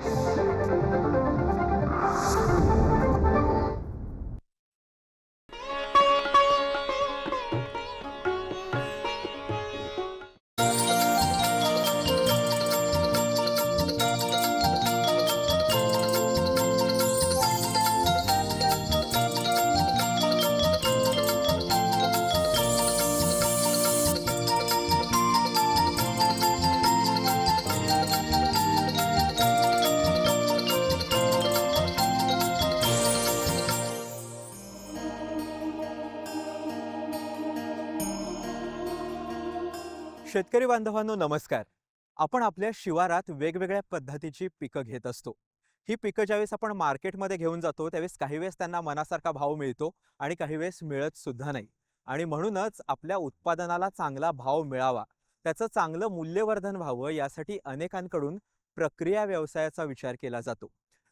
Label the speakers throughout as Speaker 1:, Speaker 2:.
Speaker 1: Thank you. शेतकरी बांधवांनो नमस्कार. आपण आपल्या शिवारात वेगवेगळ्या पद्धतीची पिकं घेत असतो. ही पिकं ज्यावेळेस आपण मार्केटमध्ये घेऊन जातो त्यावेळेस काही वेळेस त्यांना मनासारखा भाव मिळतो आणि काही वेळेस मिळत सुद्धा नाही. आणि म्हणूनच आपल्या उत्पादनाला चांगला भाव मिळावा त्याचं चांगलं मूल्यवर्धन व्हावं यासाठी अनेकांकडून प्रक्रिया व्यवसायाचा विचार केला जातो.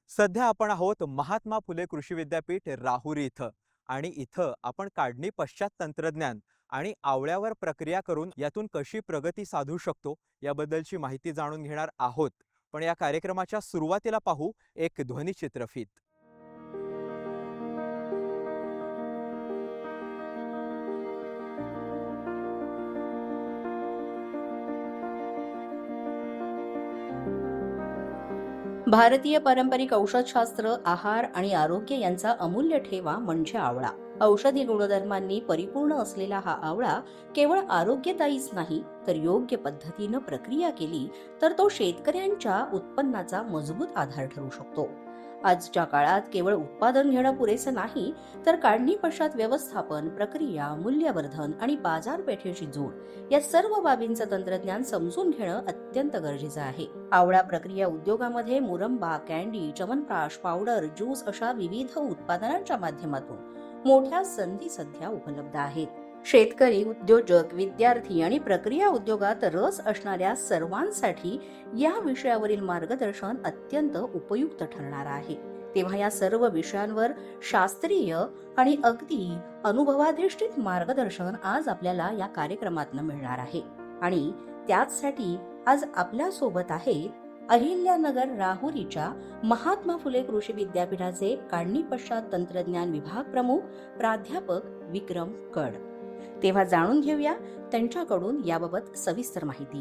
Speaker 1: सध्या आपण आहोत महात्मा फुले कृषी विद्यापीठ राहुरी इथं आणि इथं आपण काढणी पश्चात तंत्रज्ञान आणि आवळ्यावर प्रक्रिया करून यातून कशी प्रगती साधू शकतो याबद्दलची माहिती जाणून घेणार आहोत. पण या कार्यक्रमाच्या सुरुवातीला पाहू एक ध्वनिचित्रफीत
Speaker 2: भारतीय पारंपरिक औषधशास्त्र आहार आणि आरोग्य यांचा अमूल्य ठेवा म्हणजे आवळा. औषधी गुणधर्मांनी परिपूर्ण असलेला हा आवळा केवळ आरोग्यदायीच नाही तर योग्य पद्धतीनं प्रक्रिया केली तर तो शेतकऱ्यांच्या उत्पन्नाचा मजबूत आधार ठरू शकतो. आजच्या काळात केवळ उत्पादन घेणं पुरेसं नाही तर काढणी पश्चात व्यवस्थापन प्रक्रिया मूल्यवर्धन आणि बाजारपेठेची जोड या सर्व बाबींचं तंत्रज्ञान समजून घेणं अत्यंत गरजेचं आहे. आवळा प्रक्रिया उद्योगामध्ये मुरंबा कॅन्डी च्यवनप्राश पावडर ज्यूस अशा विविध उत्पादनांच्या माध्यमातून मोठ्या संधी सध्या उपलब्ध आहेत. शेतकरी उद्योजक विद्यार्थी आणि प्रक्रिया उद्योगात रस असणाऱ्या सर्वांसाठी या विषयावरील मार्गदर्शन अत्यंत उपयुक्त ठरणार आहे. तेव्हा या सर्व विषयांवर शास्त्रीय आणि अगदी अनुभवाधिष्ठित मार्गदर्शन आज आपल्याला या कार्यक्रमातून मिळणार आहे. आणि त्याचसाठी आज आपल्यासोबत आहेत अहिल्यानगर राहुरीच्या महात्मा फुले कृषी विद्यापीठाचे काढणी पश्चात तंत्रज्ञान विभाग प्रमुख प्राध्यापक विक्रम कड. तेव्हा जाणून घेऊया त्यांच्याकडून याबाबत सविस्तर माहिती.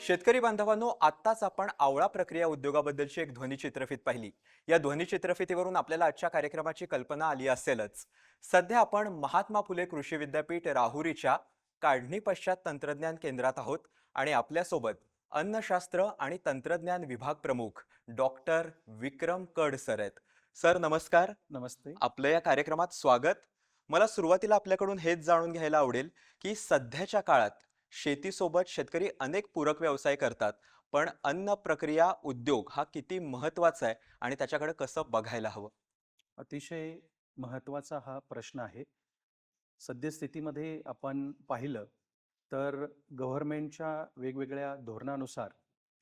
Speaker 1: शेतकरी बांधवांनो आत्ताच आपण आवळा प्रक्रिया उद्योगाबद्दलची एक ध्वनिचित्रफीत पाहिली. या ध्वनिचित्रफितीवरून आपल्याला आजच्या कार्यक्रमाची कल्पना आली असेलच. सध्या आपण महात्मा फुले कृषी विद्यापीठ राहुरीच्या काढणी पश्चात तंत्रज्ञान केंद्रात आहोत आणि आपल्यासोबत अन्नशास्त्र आणि तंत्रज्ञान विभाग प्रमुख डॉक्टर विक्रम कड सर आहेत. सर नमस्कार.
Speaker 3: नमस्ते.
Speaker 1: आपलं या कार्यक्रमात स्वागत. मला सुरुवातीला आपल्याकडून हेच जाणून घ्यायला आवडेल की सध्याच्या काळात शेतीसोबत शेतकरी अनेक पूरक व्यवसाय करतात पण अन्न प्रक्रिया उद्योग हा किती महत्त्वाचा आहे आणि त्याच्याकडे कसं बघायला हवं?
Speaker 3: अतिशय महत्त्वाचा हा प्रश्न आहे. सद्यस्थितीमध्ये आपण पाहिलं तर गव्हर्नमेंटच्या वेगवेगळ्या धोरणानुसार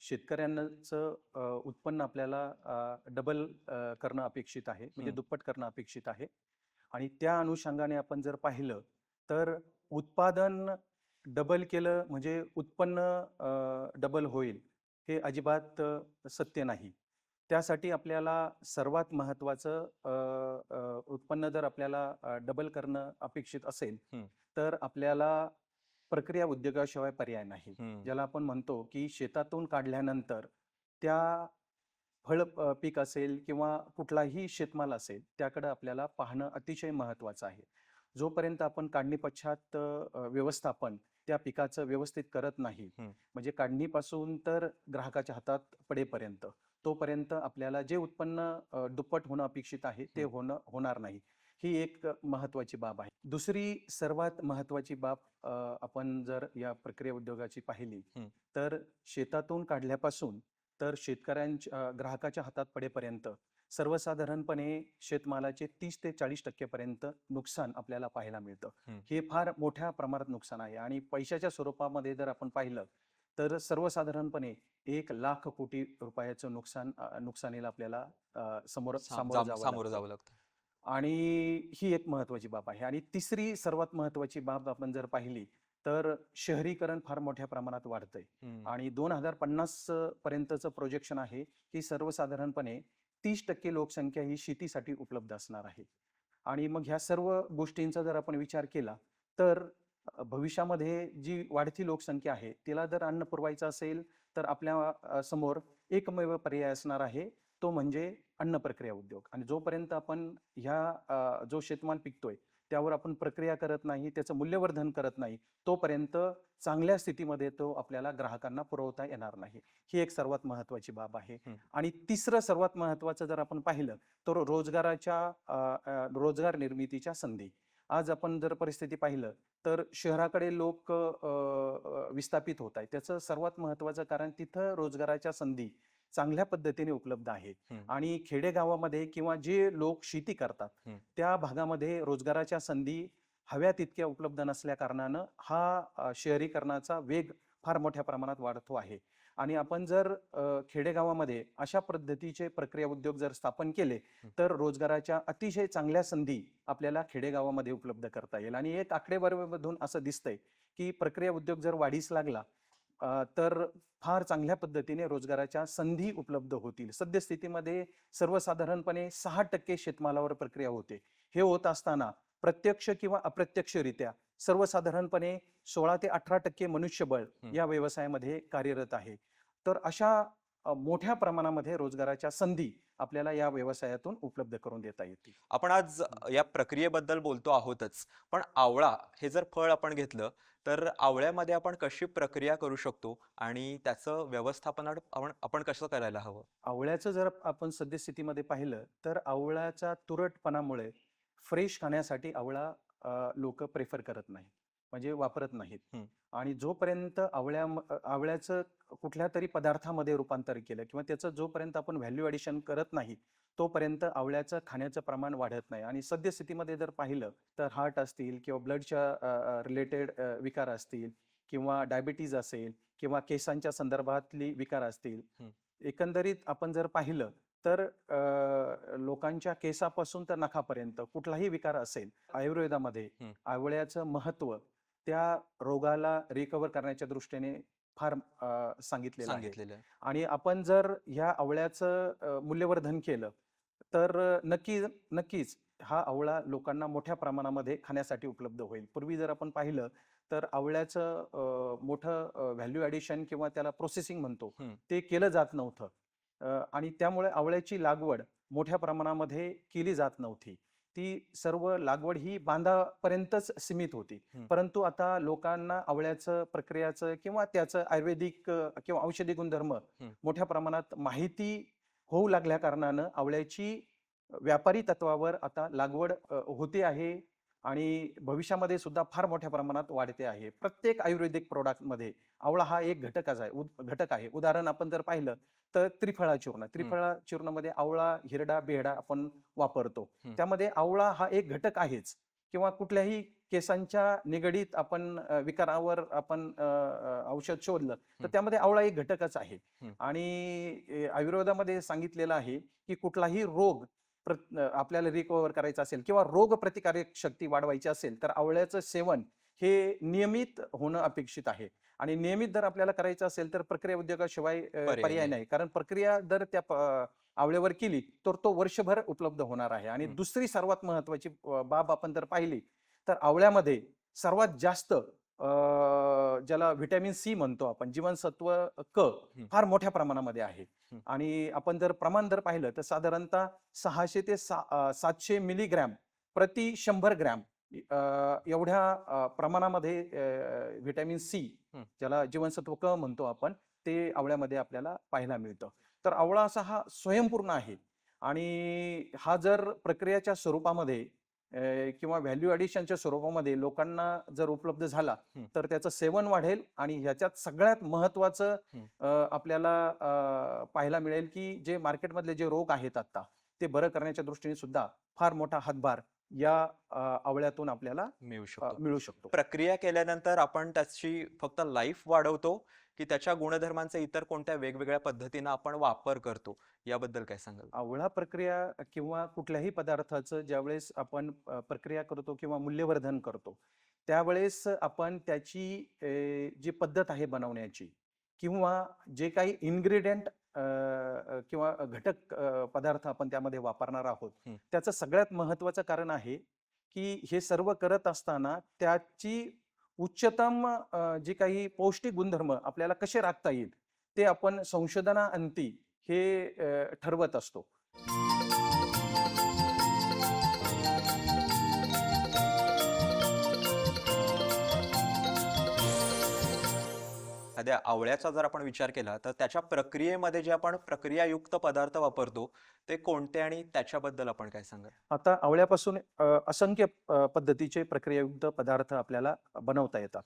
Speaker 3: शेतकऱ्यांचं उत्पन्न आपल्याला डबल करणं अपेक्षित आहे म्हणजे. दुप्पट करणं अपेक्षित आहे आणि त्या अनुषंगाने आपण जर पाहिलं तर उत्पादन डबल केलं म्हणजे उत्पन्न डबल होईल हे अजिबात सत्य नाही त्यासाठी आपल्याला सर्वात अ, उत्पन्न जर आपल्याला डबल करणं अपेक्षित असेल. तर आपल्याला प्रक्रिया उद्योगाशिवाय पर्याय नाही ज्याला आपण म्हणतो की शेतातून काढल्यानंतर त्या फळ पीक असेल किंवा कुठलाही शेतमाल असेल त्याकडे आपल्याला पाहणं अतिशय महत्त्वाचं आहे जोपर्यंत आपण काढणी पश्चात व्यवस्थापन त्या पिकाचं व्यवस्थित करत नाही. म्हणजे काढणीपासून तर ग्राहकाच्या हातात पडेपर्यंत तोपर्यंत आपल्याला जे उत्पन्न दुप्पट होणं अपेक्षित आहे ते. होणं होणार नाही ही एक महत्त्वाची बाब आहे दुसरी सर्वात महत्त्वाची बाब आपण जर या प्रक्रिया उद्योगाची पाहिली. तर शेतातून काढल्यापासून तर शेतकऱ्यांच्या ग्राहकाच्या हातात पडेपर्यंत सर्वसाधारणपणे शेतमालाचे तीस ते चाळीस टक्केपर्यंत नुकसान आपल्याला पाहायला मिळतं
Speaker 1: हं.
Speaker 3: फार मोठ्या प्रमाणात नुकसान आहे आणि पैशाच्या स्वरूपामध्ये जर आपण पाहिलं तर सर्वसाधारणपणे एक लाख कोटी रुपयाचं नुकसान नुकसानीला आपल्याला समोर
Speaker 1: साम-
Speaker 3: सामोरं जावं लागतं. आणि ही एक महत्वाची बाब आहे. आणि तिसरी सर्वात महत्वाची बाब आपण जर पाहिली तर शहरीकरण फार मोठ्या प्रमाणात वाढतंय. आणि दोन हजार पन्नास पर्यंतचं प्रोजेक्शन आहे की सर्वसाधारणपणे तीस टक्के लोकसंख्या ही शेतीसाठी उपलब्ध असणार आहे. आणि मग ह्या सर्व गोष्टींचा जर आपण विचार केला तर भविष्यामध्ये जी वाढती लोकसंख्या आहे तिला जर अन्न पुरवायचं असेल तर आपल्यासमोर एकमेव पर्याय असणार आहे. तो म्हणजे अन्न प्रक्रिया उद्योग. आणि जोपर्यंत आपण ह्या जो शेतमाल पिकतोय त्यावर आपण प्रक्रिया करत नाही त्याचं मूल्यवर्धन करत नाही तोपर्यंत चांगल्या स्थितीमध्ये तो आपल्याला ग्राहकांना पुरवता येणार नाही. ही एक सर्वात महत्वाची बाब आहे. आणि तिसरं सर्वात महत्वाचं जर आपण पाहिलं तर रोजगाराच्या रोजगार निर्मितीच्या संधी. आज आपण जर परिस्थिती पाहिलं तर शहराकडे लोक विस्थापित होत आहेत. त्याचं सर्वात महत्वाचं कारण तिथं रोजगाराच्या संधी चांगल्या पद्धतीने उपलब्ध आहेत
Speaker 1: हं.
Speaker 3: आणि खेडेगावामध्ये किंवा जे लोक शेती करतात. त्या भागामध्ये रोजगाराच्या संधी हव्या तितक्या उपलब्ध नसल्या कारणानं हा शहरीकरणाचा वेग फार मोठ्या प्रमाणात वाढतो आहे आणि आपण जर खेडेगावामध्ये अशा पद्धतीचे प्रक्रिया उद्योग जर स्थापन केले. तर रोजगाराच्या अतिशय चांगल्या संधी आपल्याला खेडेगावामध्ये उपलब्ध करता येईल आणि एक आकडेवारीमधून असं दिसतंय की प्रक्रिया उद्योग जर वाढीस लागला तर फार चांगल्या पद्धतीने रोजगाराच्या संधी उपलब्ध होतील. सद्यस्थितीमध्ये सर्वसाधारणपणे सहा टक्के शेतमालावर प्रक्रिया होते. हे होत असताना प्रत्यक्ष किंवा अप्रत्यक्षरित्या सर्वसाधारणपणे सोळा ते अठरा टक्के मनुष्यबळ. या व्यवसायामध्ये कार्यरत आहे. तर अशा मोठ्या प्रमाणामध्ये रोजगाराच्या संधी आपल्याला या व्यवसायातून उपलब्ध करून देता येतील.
Speaker 1: आपण आज या प्रक्रियेबद्दल बोलतो आहोतच पण आवळा हे जर फळ आपण घेतलं तर आवळ्यामध्ये आपण कशी प्रक्रिया करू शकतो आणि त्याचं व्यवस्थापन आपण आपण कसं करायला हवं?
Speaker 3: आवळ्याचं जर आपण सद्यस्थितीमध्ये पाहिलं तर आवळ्याच्या तुरटपणामुळे फ्रेश खाण्यासाठी आवळा लोक प्रेफर करत नाही म्हणजे वापरत नाहीत. आणि जोपर्यंत आवळ्या आवळ्याचं कुठल्या तरी पदार्थामध्ये रूपांतर केलं किंवा त्याचं जोपर्यंत आपण व्हॅल्यू ॲडिशन करत नाही तोपर्यंत आवळ्याचं खाण्याचं प्रमाण वाढत नाही आणि सद्यस्थितीमध्ये जर पाहिलं तर हार्ट असतील किंवा ब्लडच्या रिलेटेड विकार असतील किंवा डायबिटीज असेल किंवा केसांच्या संदर्भातली विकार असतील. एकंदरीत आपण जर पाहिलं तर लोकांच्या केसापासून तर नखापर्यंत कुठलाही विकार असेल आयुर्वेदामध्ये. आवळ्याचं महत्त्व त्या रोगाला रिकवर करण्याच्या दृष्टीने फार सांगितलेलं
Speaker 1: सांगितलेलं.
Speaker 3: आणि आपण जर ह्या आवळ्याचं मूल्यवर्धन केलं तर नक्की नक्कीच हा आवळा लोकांना मोठ्या प्रमाणामध्ये खाण्यासाठी उपलब्ध होईल पूर्वी जर आपण पाहिलं तर आवळ्याचं मोठं व्हॅल्यू ॲडिशन किंवा त्याला प्रोसेसिंग म्हणतो. ते केलं जात नव्हतं आणि त्यामुळे आवळ्याची लागवड मोठ्या प्रमाणामध्ये केली जात नव्हती ती सर्व लागवड ही बांधापर्यंतच सीमित होती. परंतु आता लोकांना आवळ्याचं प्रक्रियाचं किंवा त्याचं आयुर्वेदिक किंवा औषधी गुणधर्म. मोठ्या प्रमाणात माहिती होऊ लागल्या कारणानं आवळ्याची व्यापारी तत्वावर आता लागवड होते आहे आणि भविष्यामध्ये सुद्धा फार मोठ्या प्रमाणात वाढते आहे प्रत्येक आयुर्वेदिक प्रोडक्टमध्ये आवळा हा एक घटकच आहे घटक आहे उदाहरण आपण जर पाहिलं तर त्रिफळा चूर्ण त्रिफळा चूर्णामध्ये आवळा हिरडा बेहडा आपण वापरतो. त्यामध्ये आवळा हा एक घटक आहेच किंवा कुठल्याही केसांच्या निगडीत आपण विकारावर आपण औषध शोधलं तर. त्यामध्ये आवळा एक घटकच आहे. आणि आयुर्वेदामध्ये सांगितलेलं आहे की कुठलाही रोग आपल्याला रिकवर करायचा असेल किंवा रोग प्रतिकारक शक्ती वाढवायची असेल तर आवळ्याचं सेवन हे नियमित होणं अपेक्षित आहे आणि नियमित जर आपल्याला करायचं असेल तर प्रक्रिया उद्योगाशिवाय
Speaker 1: पर्याय नाही.
Speaker 3: कारण प्रक्रिया जर त्या आवळ्यावर केली तर तो वर्षभर उपलब्ध होणार आहे आणि. दुसरी सर्वात महत्वाची बाब आपण जर पाहिली तर आवळ्यामध्ये सर्वात जास्त ज्याला व्हिटॅमिन सी म्हणतो आपण जीवनसत्व क. फार मोठ्या प्रमाणामध्ये आहे. आणि आपण जर प्रमाण जर पाहिलं तर साधारणतः सहाशे ते सातशे मिलीग्रॅम प्रति शंभर ग्रॅम एवढ्या प्रमाणामध्ये व्हिटॅमिन सी. ज्याला जीवनसत्व क म्हणतो आपण ते आवळ्यामध्ये आपल्याला पाहायला मिळतं तर आवळा असा हा स्वयंपूर्ण आहे आणि हा जर प्रक्रियाच्या स्वरूपामध्ये किंवा व्हॅल्यू ॲडिशनच्या स्वरूपामध्ये लोकांना जर उपलब्ध झाला. तर त्याचं सेवन वाढेल आणि ह्याच्यात सगळ्यात महत्वाचं आपल्याला पाहायला मिळेल की जे मार्केटमधले जे रोग आहेत आता ते बरं करण्याच्या दृष्टीने सुद्धा फार मोठा हातभार या आवळ्यातून आपल्याला
Speaker 1: मिळू शकतो.
Speaker 3: मिळू शकतो.
Speaker 1: प्रक्रिया केल्यानंतर आपण त्याची फक्त लाईफ वाढवतो की त्याच्या गुणधर्मांचा इतर कोणत्या वेगवेगळ्या पद्धतीनं आपण वापर करतो याबद्दल काय सांगाल
Speaker 3: आवळा प्रक्रिया किंवा कुठल्याही पदार्थाचं ज्यावेळेस आपण प्रक्रिया करतो किंवा मूल्यवर्धन करतो त्यावेळेस आपण त्याची जी पद्धत आहे बनवण्याची किंवा जे काही इन्ग्रेडियंट किंवा घटक पदार्थ आपण त्यामध्ये वापरणार आहोत. त्याचं सगळ्यात महत्त्वाचं कारण आहे की हे सर्व करत असताना त्याची उच्चतम जे काही पौष्टिक गुणधर्म आपल्याला कसे राखता येईल ते आपण संशोधनाअंती हे ठरवत असतो.
Speaker 1: एखाद्या आवळ्याचा जर आपण विचार केला तर त्याच्या प्रक्रियेमध्ये जे आपण प्रक्रियायुक्त पदार्थ वापरतो ते कोणते आणि त्याच्याबद्दल आपण काय सांगाल
Speaker 3: आता आवळ्यापासून असंख्य पद्धतीचे प्रक्रियायुक्त पदार्थ आपल्याला बनवता येतात.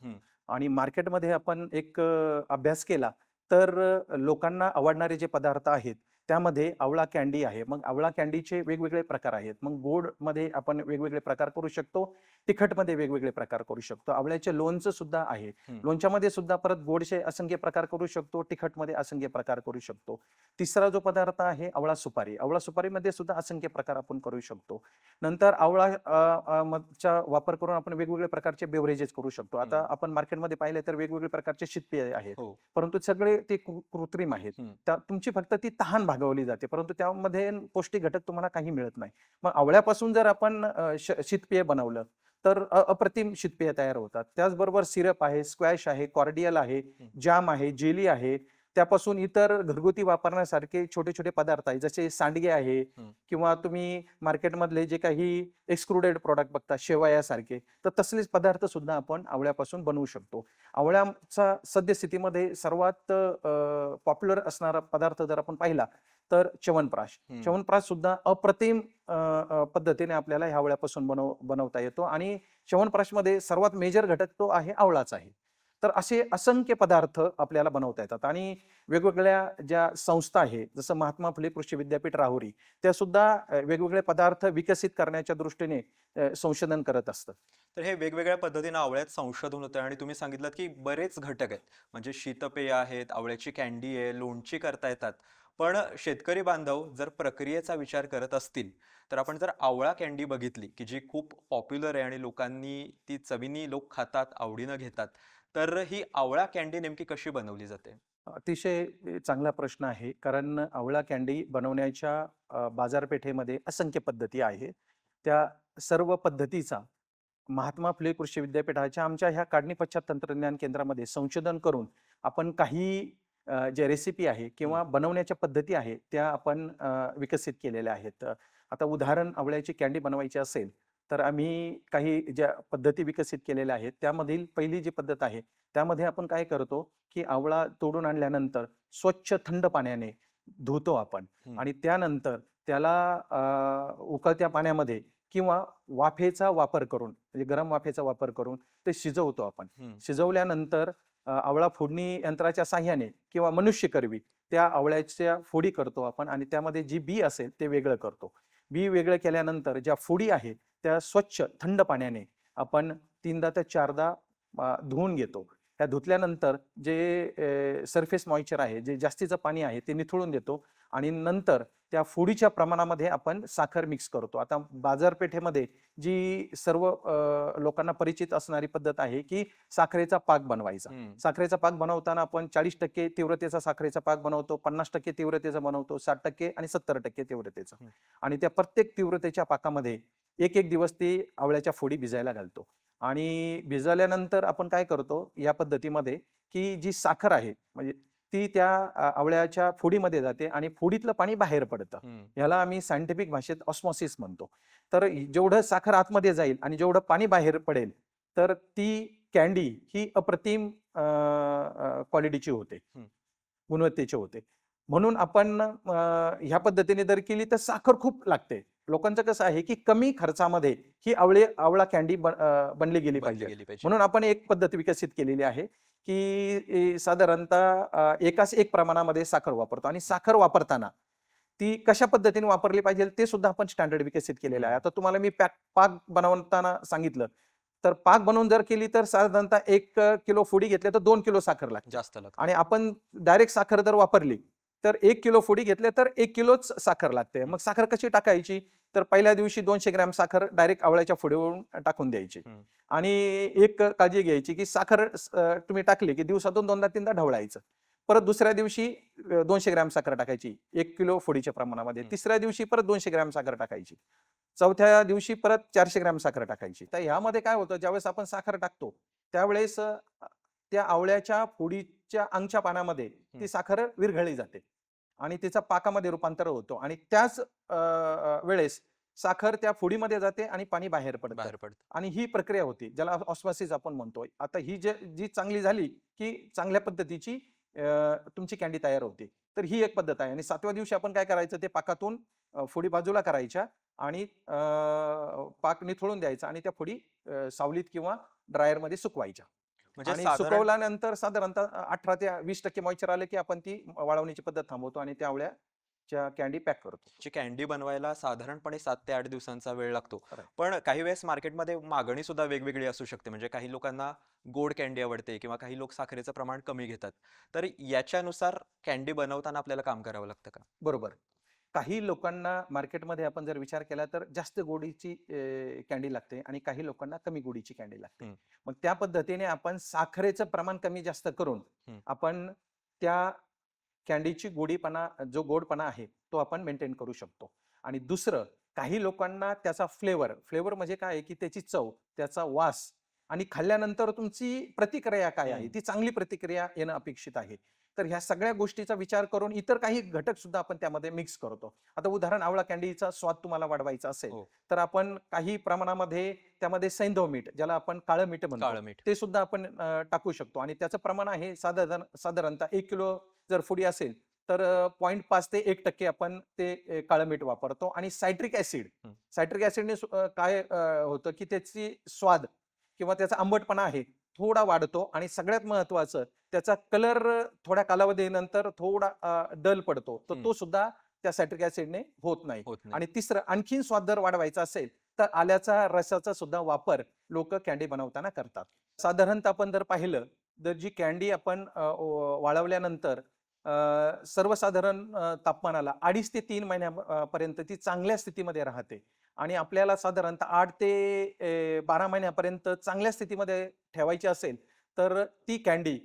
Speaker 3: आणि मार्केटमध्ये आपण एक अभ्यास केला तर लोकांना आवडणारे जे पदार्थ आहेत त्यामध्ये आवळा कॅन्डी आहे. मग आवळा कॅन्डीचे वेगवेगळे प्रकार आहेत. मग गोडमध्ये आपण वेगवेगळे प्रकार करू शकतो. तिखटमध्ये वेगवेगळे प्रकार करू शकतो. आवळ्याचे लोणचं सुद्धा आहे. लोणच्यामध्ये सुद्धा परत गोडचे असंख्य प्रकार करू शकतो. तिखटमध्ये असंख्य प्रकार करू शकतो. तिसरा जो पदार्थ आहे आवळा सुपारी. आवळा सुपारीमध्ये सुद्धा असंख्य प्रकार आपण करू शकतो. नंतर आवळा चा वापर करून आपण वेगवेगळ्या प्रकारचे बेवरेजेस करू शकतो. आता. आपण मार्केटमध्ये पाहिले तर वेगवेगळे प्रकारचे शीतपेय आहेत.
Speaker 1: हो.
Speaker 3: परंतु सगळे ते कृत्रिम आहेत. तुमची फक्त ती तहान भागवली जाते. परंतु त्यामध्ये पौष्टिक घटक तुम्हाला काही मिळत नाही. मग आवळ्यापासून जर आपण शीतपेय बनवलं तर अप्रतिम शीतपेय तयार होतात. त्याचबरोबर सिरप आहे स्क्वॅश आहे कॉर्डियल आहे जाम आहे जेली आहे त्यापासून इतर घरगुती वापरण्यासारखे छोटे छोटे पदार्थ आहे जसे सांडगे आहे. किंवा तुम्ही मार्केटमधले जे काही एक्सक्लुडेड प्रॉडक्ट बघता शेवयासारखे तर तसलेच पदार्थ सुद्धा आपण आवळ्यापासून बनवू शकतो. आवळ्याचा सद्यस्थितीमध्ये सर्वात पॉप्युलर असणारा पदार्थ जर आपण पाहिला तर च्यवनप्राश. च्यवनप्राश सुद्धा अप्रतिम पद्धतीने आपल्याला ह्या आवळ्यापासून बनव बनवता येतो. आणि च्यवनप्राशमध्ये सर्वात मेजर घटक तो आहे आवळाच आहे. तर असे असंख्य पदार्थ आपल्याला बनवता येतात. आणि वेगवेगळ्या ज्या संस्था आहे जसं महात्मा फुले कृषी विद्यापीठ राहुरी त्या सुद्धा वेगवेगळे पदार्थ विकसित करण्याच्या दृष्टीने संशोधन करत असतं.
Speaker 1: तर हे वेगवेगळ्या पद्धतीनं आवळ्यात संशोधन होतं आणि तुम्ही सांगितलं की बरेच घटक आहेत. म्हणजे शीतपेय आहेत आवळ्याची कॅन्डी आहे लोणची करता येतात. पण शेतकरी बांधव जर प्रक्रियेचा विचार करत असतील तर आपण जर आवळा कॅन्डी बघितली की जी खूप पॉप्युलर आहे आणि लोकांनी ती चवीनी लोक खातात आवडीनं घेतात तर ही आवळा कॅन्डी नेमकी कशी बनवली जाते?
Speaker 3: अतिशय चांगला प्रश्न आहे. कारण आवळा कॅन्डी बनवण्याच्या बाजारपेठेमध्ये असंख्य पद्धती आहे. त्या सर्व पद्धतीचा महात्मा फुले कृषी विद्यापीठाच्या आमच्या ह्या काढणी पश्चात तंत्रज्ञान केंद्रामध्ये संशोधन करून आपण काही जे रेसिपी आहे किंवा बनवण्याच्या पद्धती आहे त्या आपण विकसित केलेल्या आहेत. आता उदाहरण आवळ्याची कॅन्डी बनवायची असेल तर आम्ही काही ज्या पद्धती विकसित केलेल्या आहेत त्यामधील पहिली जी पद्धत आहे त्यामध्ये आपण काय करतो की आवळा तोडून आणल्यानंतर स्वच्छ थंड पाण्याने धुतो आपण. आणि त्यानंतर त्याला उकळत्या पाण्यामध्ये किंवा वाफेचा वापर करून म्हणजे गरम वाफेचा वापर करून ते शिजवतो आपण. शिजवल्यानंतर आवळा फोडणी यंत्राच्या साह्याने किंवा मनुष्य करवी त्या आवळ्याच्या फोडी करतो आपण आणि त्यामध्ये जी बी असेल ते वेगळं करतो बी वेगळं केल्यानंतर ज्या फोडी आहेत त्या स्वच्छ थंड पाण्याने आपण तीनदा ते चारदा धुवून घेतो. त्या धुतल्यानंतर जे सरफेस मॉइश्चर आहे जे जास्तीचं पाणी आहे ते निथळून देतो आणि नंतर त्या फोडीच्या प्रमाणामध्ये आपण साखर मिक्स करतो आता बाजारपेठेमध्ये जी सर्व लोकांना परिचित असणारी पद्धत आहे की साखरेचा पाक बनवायचा. साखरेचा पाक बनवताना आपण चाळीस टक्के तीव्रतेचा साखरेचा पाक बनवतो पन्नास टक्के तीव्रतेचा बनवतो साठ टक्के आणि सत्तर टक्के तीव्रतेचा. आणि त्या प्रत्येक तीव्रतेच्या पाकामध्ये एक एक दिवस ती आवळ्याच्या फोडी भिजायला घालतो आणि भिजवल्यानंतर आपण काय करतो या पद्धतीमध्ये की जी साखर आहे म्हणजे ती त्या आवळ्याच्या फोडीमध्ये जाते आणि फोडीतलं पाणी बाहेर पडतं. याला आम्ही सायंटिफिक भाषेत ऑस्मॉसिस म्हणतो. तर जेवढं साखर आतमध्ये जाईल आणि जेवढं पाणी बाहेर पडेल तर ती कॅन्डी ही अप्रतिम क्वालिटीची होते. गुणवत्तेची होते. म्हणून आपण ह्या पद्धतीने जर केली तर साखर खूप लागते. लोकांचं कसं आहे की कमी खर्चामध्ये ही आवळे आवळा कॅन्डी बनली गेली पाहिजे. म्हणून आपण एक पद्धत विकसित केलेली आहे की साधारणतः एकाच एक प्रमाणामध्ये साखर वापरतो आणि साखर वापरताना ती कशा पद्धतीने वापरली पाहिजे ते सुद्धा आपण स्टँडर्ड विकसित केलेलं आहे. आता तुम्हाला मी पॅक पाक बनवताना सांगितलं तर पाक बनवून जर केली तर साधारणतः एक किलो फोडी घेतल्या तर दोन किलो साखर लागते.
Speaker 1: जास्त लागतं.
Speaker 3: आणि आपण डायरेक्ट साखर जर वापरली तर एक किलो फोडी घेतले तर एक किलोच साखर लागते. मग साखर कशी टाकायची? तर पहिल्या दिवशी दोनशे ग्रॅम साखर डायरेक्ट आवळ्याच्या फोडीवरून टाकून द्यायची. आणि एक काळजी घ्यायची की साखर तुम्ही टाकली की दिवसातून दोनदा तीनदा ढवळायचं. परत दुसऱ्या दिवशी दोनशे ग्रॅम साखर टाकायची. एक किलो फोडीच्या प्रमाणामध्ये. तिसऱ्या दिवशी परत दोनशे ग्रॅम साखर टाकायची. चौथ्या दिवशी परत चारशे ग्रॅम साखर टाकायची. तर ह्यामध्ये काय होतं? ज्यावेळेस आपण साखर टाकतो त्यावेळेस त्या आवळ्याच्या फोडीच्या अंगच्या पानामध्ये. ती साखर विरघळली जाते आणि तिचा पाकामध्ये रूपांतर होतो आणि त्याच अं, वेळेस साखर त्या फोडीमध्ये जाते आणि पाणी बाहेर पडतं
Speaker 1: बाहेर पडतं.
Speaker 3: आणि ही प्रक्रिया होती ज्याला ऑस्मॉसिस आपण म्हणतोय. आता ही जे जी चांगली झाली की चांगल्या पद्धतीची तुमची कॅन्डी तयार होते. तर ही एक पद्धत आहे आणि सातव्या दिवशी आपण काय करायचं ते पाकातून फोडी बाजूला करायच्या आणि अं, पाक निथळून द्यायचा आणि त्या फोडी सावलीत किंवा ड्रायरमध्ये सुकवायच्या.
Speaker 1: म्हणजे
Speaker 3: आणि
Speaker 1: साधारण
Speaker 3: सुकवल्यानंतर साधारणतः अठरा ते वीस टक्के मॉइश्चर आले की आपण ती वाळवण्याची पद्धत थांबवतो आणि त्या आवळ्याच्या कॅन्डी पॅक करतो.
Speaker 1: ची कॅन्डी बनवायला साधारणपणे सात ते आठ दिवसांचा वेळ लागतो.
Speaker 3: खरंय.
Speaker 1: पण काही वेळेस मार्केटमध्ये मागणी सुद्धा वेगवेगळी असू शकते. म्हणजे काही लोकांना गोड कॅन्डी आवडते किंवा काही लोक साखरेचं प्रमाण कमी घेतात. तर याच्यानुसार कॅन्डी बनवताना आपल्याला काम करावं लागतं का?
Speaker 3: बरोबर. काही लोकांना मार्केटमध्ये आपण जर विचार केला तर जास्त गोडीची कॅन्डी लागते आणि काही लोकांना कमी गोडीची कॅन्डी लागते. मग त्या पद्धतीने आपण साखरेचं प्रमाण कमी जास्त करून. आपण त्या कॅन्डीची गोडीपणा जो गोडपणा आहे तो आपण मेंटेन करू शकतो आणि दुसरं काही लोकांना त्याचा फ्लेवर फ्लेवर म्हणजे काय आहे की त्याची चव त्याचा वास आणि खाल्ल्यानंतर तुमची प्रतिक्रिया काय आहे. ती चांगली प्रतिक्रिया येणं अपेक्षित आहे तर ह्या सगळ्या गोष्टीचा विचार करून इतर काही घटक सुद्धा आपण त्यामध्ये मिक्स करतो आता उदाहरण आवळा कॅन्डीचा स्वाद तुम्हाला वाढवायचा असेल
Speaker 1: हो.
Speaker 3: तर आपण काही प्रमाणामध्ये त्यामध्ये सैंधव मीठ ज्याला आपण काळं मीठ म्हणतो
Speaker 1: काळं मीठ
Speaker 3: ते सुद्धा आपण टाकू शकतो आणि त्याचं प्रमाण आहे साधारण साधारणतः एक किलो जर फुडी असेल तर पॉईंट पाच ते एक टक्के आपण ते काळं मीठ वापरतो आणि सायट्रिक ऍसिड. सायट्रिक ऍसिडने काय होतं की त्याची स्वाद किंवा त्याचा आंबटपणा आहे थोडा वाढतो आणि सगळ्यात महत्वाचं त्याचा कलर थोड्या कालावधीनंतर थोडा डल पडतो. तर. तो सुद्धा त्या सायट्रिक ऍसिडने होत नाही. आणि तिसरं आणखीन स्वाद जर वाढवायचा असेल तर आल्याचा रसाचा सुद्धा वापर लोक कॅन्डी बनवताना करतात. साधारणतः आपण जर पाहिलं तर जी कॅन्डी आपण वाळवल्यानंतर अ, सर्वसाधारण तापमानाला अडीच ते तीन महिन्यापर्यंत ती चांगल्या स्थितीमध्ये राहते. आणि आपल्याला साधारणतः आठ ते बारा महिन्यापर्यंत चांगल्या स्थितीमध्ये ठेवायची असेल तर ती कॅन्डी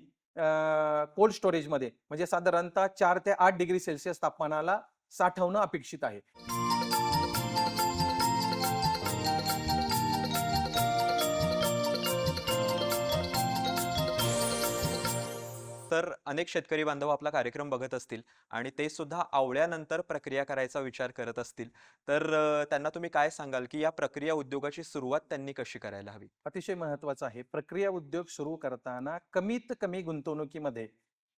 Speaker 3: कोल्ड स्टोरेजमध्ये म्हणजे साधारणतः चार ते आठ डिग्री सेल्सिअस तापमानाला साठवणं अपेक्षित आहे.
Speaker 1: तर अनेक शेतकरी बांधव आपला कार्यक्रम बघत असतील आणि ते सुद्धा आवळ्यानंतर प्रक्रिया करायचा विचार करत असतील. तर त्यांना तुम्ही काय सांगाल की या प्रक्रिया उद्योगाची सुरुवात त्यांनी कशी करायला हवी?
Speaker 3: अतिशय महत्वाचं आहे. प्रक्रिया उद्योग सुरू करताना कमीत कमी गुंतवणुकीमध्ये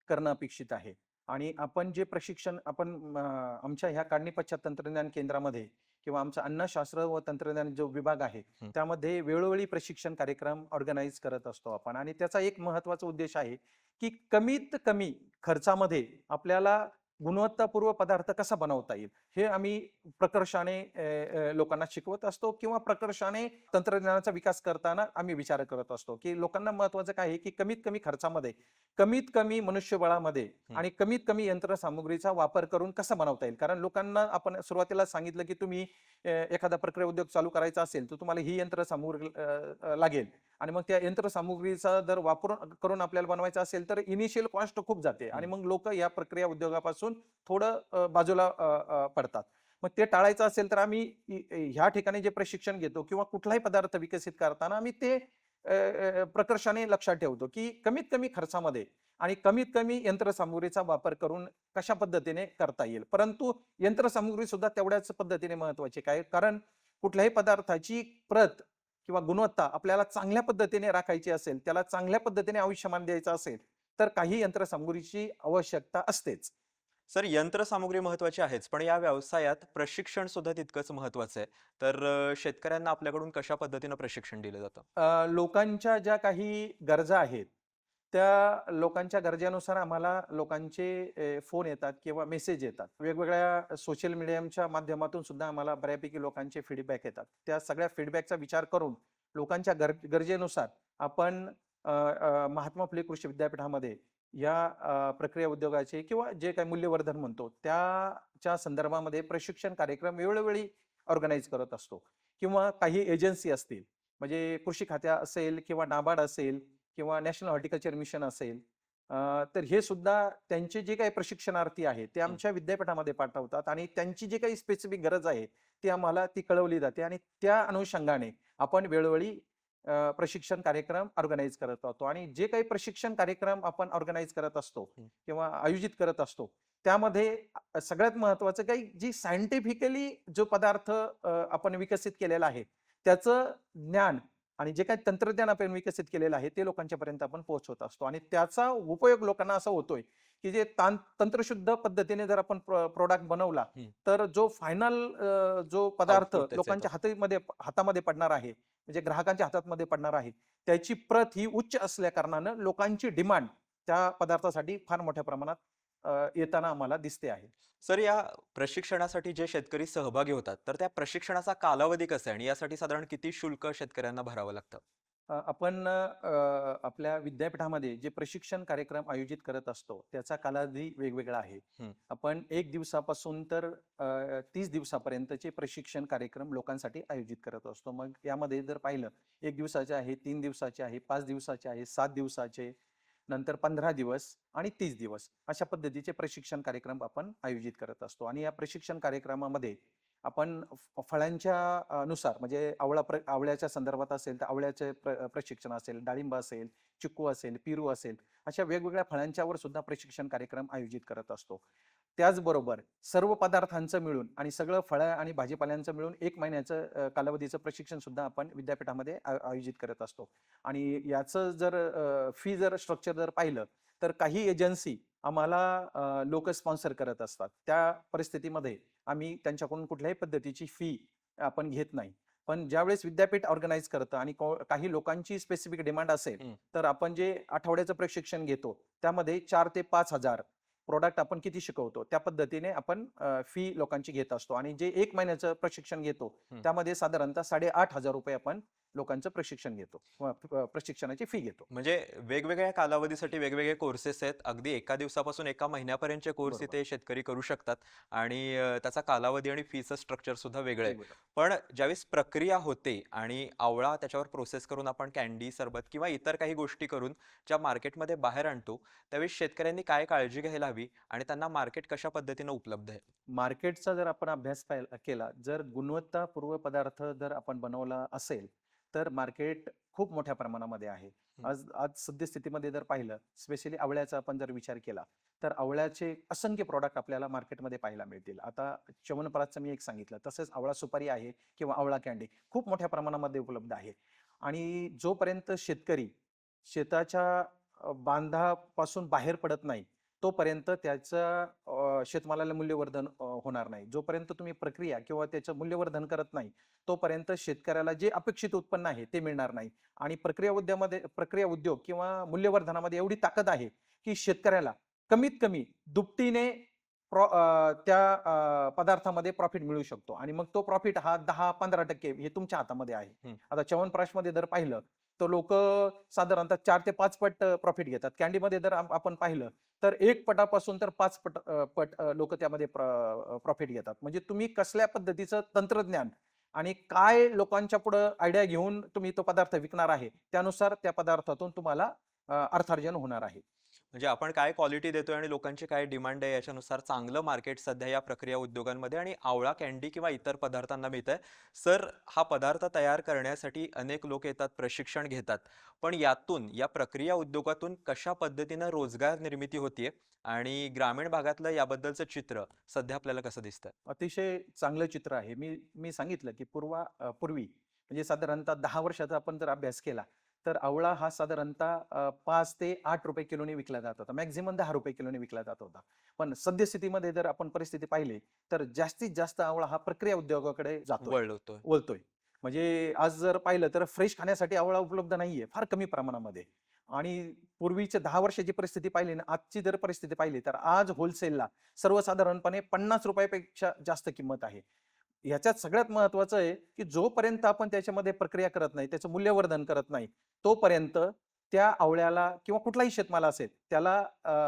Speaker 3: करणं अपेक्षित आहे. आणि आपण जे प्रशिक्षण आपण आमच्या ह्या काढणी पश्चात तंत्रज्ञान केंद्रामध्ये किंवा आमचा अन्नशास्त्र व तंत्रज्ञान जो विभाग आहे. त्यामध्ये वेळोवेळी प्रशिक्षण कार्यक्रम ऑर्गनाईज करत असतो आपण आणि त्याचा एक महत्त्वाचा उद्देश आहे की कमीत कमी खर्चामध्ये आपल्याला गुणवत्तापूर्व पदार्थ कसा बनवता येईल हे आम्ही प्रकर्षाने लोकांना शिकवत असतो किंवा प्रकर्षाने तंत्रज्ञानाचा विकास करताना आम्ही विचार करत असतो की लोकांना महत्वाचं काय आहे की कमीत कमी खर्चामध्ये कमीत कमी मनुष्यबळामध्ये. आणि कमीत कमी यंत्रसामुग्रीचा वापर करून कसा बनवता येईल कारण लोकांना आपण सुरुवातीला सांगितलं की तुम्ही एखादा प्रक्रिया उद्योग चालू करायचा असेल तर तुम्हाला ही यंत्रसामुग्री लागेल आणि मग त्या यंत्रसामुग्रीचा जर वापर करून आपल्याला बनवायचा असेल तर इनिशियल कॉस्ट खूप जाते आणि. मग लोक या प्रक्रिया उद्योगापासून थोडं बाजूला अ, पडतात मग ते टाळायचं असेल तर आम्ही ह्या ठिकाणी जे प्रशिक्षण घेतो किंवा कुठलाही पदार्थ विकसित करताना आम्ही ते प्रकर्षाने लक्षात ठेवतो की कमीत कमी खर्चामध्ये आणि कमीत कमी यंत्रसामुग्रीचा वापर करून कशा पद्धतीने करता येईल. परंतु यंत्रसामुग्री सुद्धा तेवढ्याच पद्धतीने महत्वाची काय कारण कुठल्याही पदार्थाची प्रत किंवा गुणवत्ता आपल्याला चांगल्या पद्धतीने राखायची असेल त्याला चांगल्या पद्धतीने आयुष्यमान द्यायचं असेल तर काही यंत्रसामुग्रीची आवश्यकता असतेच.
Speaker 1: सर यंत्रसामुग्री महत्वाची आहेच पण या व्यवसायात प्रशिक्षण सुद्धा तितकंच महत्वाचं आहे. तर अ, शेतकऱ्यांना आपल्याकडून कशा पद्धतीनं प्रशिक्षण दिलं जातं?
Speaker 3: अ, लोकांच्या ज्या काही गरजा आहेत त्या लोकांच्या गरजेनुसार आम्हाला लोकांचे फोन येतात किंवा मेसेज येतात. वेगवेगळ्या सोशल मीडियाच्या माध्यमातून सुद्धा आम्हाला बऱ्यापैकी लोकांचे फीडबॅक येतात. त्या सगळ्या फीडबॅकचा विचार करून लोकांच्या गर गरजेनुसार आपण अ, अ, महात्मा फुले कृषी विद्यापीठामध्ये या प्रक्रिया उद्योगाचे किंवा जे काही मूल्यवर्धन म्हणतो त्याच्या संदर्भामध्ये प्रशिक्षण कार्यक्रम वेळोवेळी ऑर्गनाईज करत असतो. किंवा काही एजन्सी असतील म्हणजे कृषी खात्या असेल किंवा नाबार्ड असेल किंवा नॅशनल हॉर्टिकल्चर मिशन असेल तर हे सुद्धा त्यांचे जे काही प्रशिक्षणार्थी आहेत ते आमच्या विद्यापीठामध्ये पाठवतात आणि त्यांची जी काही स्पेसिफिक गरज आहे ती आम्हाला ती कळवली जाते आणि त्या अनुषंगाने आपण वेळोवेळी प्रशिक्षण कार्यक्रम ऑर्गनाईज करत असतो आणि जे काही प्रशिक्षण कार्यक्रम आपण ऑर्गनाईज करत असतो
Speaker 1: हं.
Speaker 3: किंवा आयोजित करत असतो त्यामध्ये सगळ्यात महत्वाचं काही जी सायंटिफिकली जो पदार्थ आपण विकसित केलेला आहे त्याचं ज्ञान आणि जे काही तंत्रज्ञान आपण विकसित केलेलं आहे ते लोकांच्या पर्यंत आपण पोहोचवत असतो आणि त्याचा उपयोग लोकांना असा होतोय की जे तंत्रशुद्ध पद्धतीने जर आपण प्रोडक्ट बनवला. तर जो फायनल जो पदार्थ लोकांच्या हातामध्ये हातामध्ये पडणार आहे म्हणजे ग्राहकांच्या हातामध्ये पडणार आहे त्याची प्रत ही उच्च असल्या कारणानं लोकांची डिमांड त्या पदार्थासाठी फार मोठ्या प्रमाणात येताना आम्हाला दिसते आहे.
Speaker 1: सर या प्रशिक्षणासाठी जे शेतकरी सहभागी होतात तर त्या प्रशिक्षणाचा कालावधी कसा आहे आणि यासाठी साधारण किती शुल्क शेतकऱ्यांना भरावं लागतं?
Speaker 3: आपण आपल्या विद्यापीठामध्ये जे प्रशिक्षण कार्यक्रम आयोजित करत असतो त्याचा कालावधी वेगवेगळा आहे. आपण एक दिवसापासून तर तीस दिवसापर्यंतचे प्रशिक्षण कार्यक्रम लोकांसाठी आयोजित करत असतो. मग यामध्ये जर पाहिलं एक दिवसाचे आहे तीन दिवसाचे आहे पाच दिवसाचे आहे सात दिवसाचे नंतर पंधरा दिवस आणि तीस दिवस अशा पद्धतीचे प्रशिक्षण कार्यक्रम आपण आयोजित करत असतो. आणि या प्रशिक्षण कार्यक्रमामध्ये आपण फळांच्या नुसार म्हणजे आवळा प्र आवळ्याच्या संदर्भात असेल तर आवळ्याचे प्र प्रशिक्षण असेल डाळिंब असेल चिक्कू असेल पेरू असेल अशा वेगवेगळ्या फळांच्यावर सुद्धा प्रशिक्षण कार्यक्रम आयोजित करत असतो. त्याचबरोबर सर्व पदार्थांचं मिळून आणि सगळं फळं आणि भाजीपाल्यांचं मिळून एक महिन्याचं कालावधीचं प्रशिक्षण सुद्धा आपण विद्यापीठामध्ये आय- आयोजित करत असतो. आणि याचं जर फी जर स्ट्रक्चर जर पाहिलं तर काही एजन्सी आम्हाला लोक स्पॉन्सर करत असतात. त्या परिस्थितीमध्ये आम्ही त्यांच्याकडून कुठल्याही पद्धतीची फी आपण घेत नाही. पण ज्यावेळेस विद्यापीठ ऑर्गनाईज करतं आणि काही लोकांची स्पेसिफिक डिमांड असेल. तर आपण जे आठवड्याचं प्रशिक्षण घेतो त्यामध्ये चार ते पाच हजार प्रोडक्ट आपण किती शिकवतो त्या पद्धतीने आपण फी लोकांची घेत असतो आणि जे एक महिन्याचं प्रशिक्षण घेतो. त्यामध्ये साधारणतः साडेआठ हजार रुपये आपण लोकांचं प्रशिक्षण घेतो प्रशिक्षणाची फी घेतो.
Speaker 1: म्हणजे वेगवेगळ्या कालावधीसाठी वेगवेगळे कोर्सेस आहेत. अगदी एका दिवसापासून एका महिन्यापर्यंतचे कोर्स. इथे शेतकरी करू शकतात. आणि त्याचा कालावधी आणि फीचं स्ट्रक्चर सुद्धा वेगळं आहे. पण ज्यावेळेस प्रक्रिया होते आणि आवळा त्याच्यावर प्रोसेस करून आपण कॅन्डी सरबत किंवा इतर काही गोष्टी करून ज्या मार्केटमध्ये बाहेर आणतो त्यावेळेस शेतकऱ्यांनी काय काळजी घ्यायला हवी आणि त्यांना मार्केट कशा पद्धतीनं उपलब्ध आहे?
Speaker 3: मार्केटचा जर आपण अभ्यास केला जर गुणवत्तापूर्व पदार्थ जर आपण बनवला असेल तर मार्केट खूप मोठ्या प्रमाणामध्ये आहे. आज आज सद्यस्थितीमध्ये जर पाहिलं स्पेशली आवळ्याचा आपण जर विचार केला तर आवळ्याचे असंख्य प्रॉडक्ट आपल्याला मार्केटमध्ये पाहायला मिळतील. आता च्यवनप्राशचं मी एक सांगितलं तसेच आवळा सुपारी आहे किंवा आवळा कॅन्डी खूप मोठ्या प्रमाणामध्ये उपलब्ध आहे. आणि जोपर्यंत शेतकरी शेताच्या बांधापासून बाहेर पडत नाही तोपर्यंत त्याचं शेतमालाला मूल्यवर्धन होणार नाही. जोपर्यंत तुम्ही प्रक्रिया किंवा त्याचं मूल्यवर्धन करत नाही तोपर्यंत शेतकऱ्याला जे अपेक्षित उत्पन्न आहे ते मिळणार नाही. आणि प्रक्रिया उद्योगामध्ये प्रक्रिया उद्योग किंवा मूल्यवर्धनामध्ये एवढी ताकद आहे की शेतकऱ्याला कमीत कमी दुपटीने त्या पदार्थामध्ये प्रॉफिट मिळू शकतो. आणि मग तो प्रॉफिट हा दहा पंधरा टक्के हे तुमच्या हातामध्ये आहे. आता च्यवनप्राशमध्ये जर पाहिलं तर लोक साधारणतः चार ते पाच पट प्रॉफिट घेतात. कॅन्डीमध्ये जर आपण पाहिलं तर एक पटापासून तर पाच पट पट लोक त्यामध्ये प्रॉफिट घेतात. म्हणजे तुम्ही कसल्या पद्धतीचं तंत्रज्ञान आणि काय लोकांच्या पुढे आयडिया घेऊन तुम्ही तो पदार्थ विकणार आहे त्यानुसार त्या पदार्थातून तुम्हाला अर्थार्जन होणार आहे.
Speaker 1: म्हणजे आपण काय क्वालिटी देतोय आणि लोकांची काय डिमांड आहे याच्यानुसार चांगलं मार्केट सध्या या प्रक्रिया उद्योगांमध्ये आणि आवळा कॅन्डी किंवा इतर पदार्थांना मिळत आहे सर हा पदार्थ तयार करण्यासाठी अनेक लोक येतात प्रशिक्षण घेतात. पण यातून या प्रक्रिया उद्योगातून कशा पद्धतीनं रोजगार निर्मिती होतीये आणि ग्रामीण भागातलं याबद्दलचं चित्र सध्या आपल्याला कसं दिसतं
Speaker 3: अतिशय चांगलं चित्र आहे. मी मी सांगितलं की पूर्वा पूर्वी म्हणजे साधारणतः दहा वर्षाचा आपण जर अभ्यास केला तर आवळा हा साधारणतः पाच ते आठ रुपये किलोने विकला जात होता. मॅक्झिमम दहा रुपये किलोने विकला जात होता. पण सद्यस्थितीमध्ये जर आपण परिस्थिती पाहिली तर जास्तीत जास्त आवळा हा प्रक्रिया उद्योगाकडे जातो
Speaker 1: वळवतोय
Speaker 3: वळतोय. म्हणजे आज जर पाहिलं तर फ्रेश खाण्यासाठी आवळा उपलब्ध नाहीये फार कमी प्रमाणामध्ये. आणि पूर्वीच्या दहा वर्षाची परिस्थिती पाहिली ना आजची जर परिस्थिती पाहिली तर आज होलसेलला सर्वसाधारणपणे पन्नास रुपयापेक्षा जास्त किंमत आहे. ह्याच्यात सगळ्यात महत्वाचं आहे की जोपर्यंत आपण त्याच्यामध्ये प्रक्रिया करत नाही त्याचं मूल्यवर्धन करत नाही तोपर्यंत त्या आवळ्याला किंवा कुठलाही शेतमाल असेल त्याला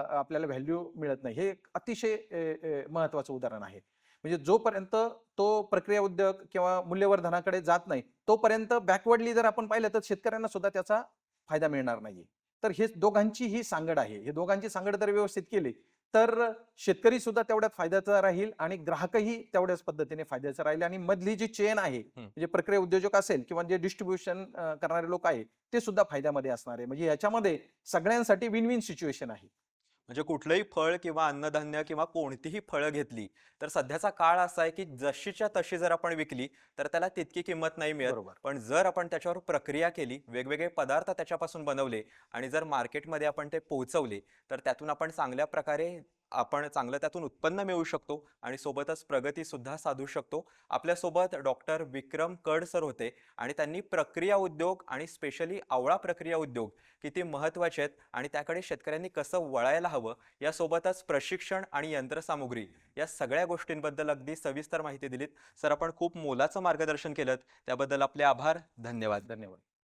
Speaker 3: आपल्याला व्हॅल्यू मिळत नाही. हे एक अतिशय महत्वाचं उदाहरण आहे. म्हणजे जोपर्यंत तो प्रक्रिया उद्योग किंवा मूल्यवर्धनाकडे जात नाही तोपर्यंत बॅकवर्डली जर आपण पाहिलं तर शेतकऱ्यांना सुद्धा त्याचा फायदा मिळणार नाही तर हे दोघांची ही सांगड आहे. हे दोघांची सांगड जर व्यवस्थित केली तर शेतकरी सुद्धा तेवढ्यात फायद्याचा राहील आणि ग्राहकही तेवढ्याच पद्धतीने फायद्याचा राहील. आणि मधली जी चेन आहे म्हणजे प्रक्रिया उद्योजक असेल किंवा जे डिस्ट्रीब्युशन करणारे लोक आहेत ते सुद्धा फायद्यामध्ये असणार आहे. म्हणजे याच्यामध्ये सगळ्यांसाठी विन विन सिच्युएशन आहे.
Speaker 1: म्हणजे कुठलंही फळ किंवा अन्नधान्य किंवा कोणतीही फळं घेतली तर सध्याचा काळ असा आहे की जशीच्या तशी जर आपण विकली तर त्याला तितकी किंमत नाही मिळत.
Speaker 3: बरोबर.
Speaker 1: पण जर आपण त्याच्यावर प्रक्रिया केली वेगवेगळे पदार्थ त्याच्यापासून बनवले आणि जर मार्केटमध्ये आपण ते पोहोचवले तर त्यातून आपण चांगल्या प्रकारे आपण चांगलं त्यातून उत्पन्न मिळवू शकतो आणि सोबतच प्रगतीसुद्धा साधू शकतो. आपल्यासोबत डॉक्टर विक्रम कड सर होते आणि त्यांनी प्रक्रिया उद्योग आणि स्पेशली आवळा प्रक्रिया उद्योग किती महत्त्वाचे आहेत आणि त्याकडे शेतकऱ्यांनी कसं वळायला हवं यासोबतच प्रशिक्षण आणि यंत्रसामुग्री या सगळ्या गोष्टींबद्दल अगदी सविस्तर माहिती दिलीत. सर आपण खूप मोलाचं मार्गदर्शन केलं त्याबद्दल आपले आभार. धन्यवाद.
Speaker 3: धन्यवाद.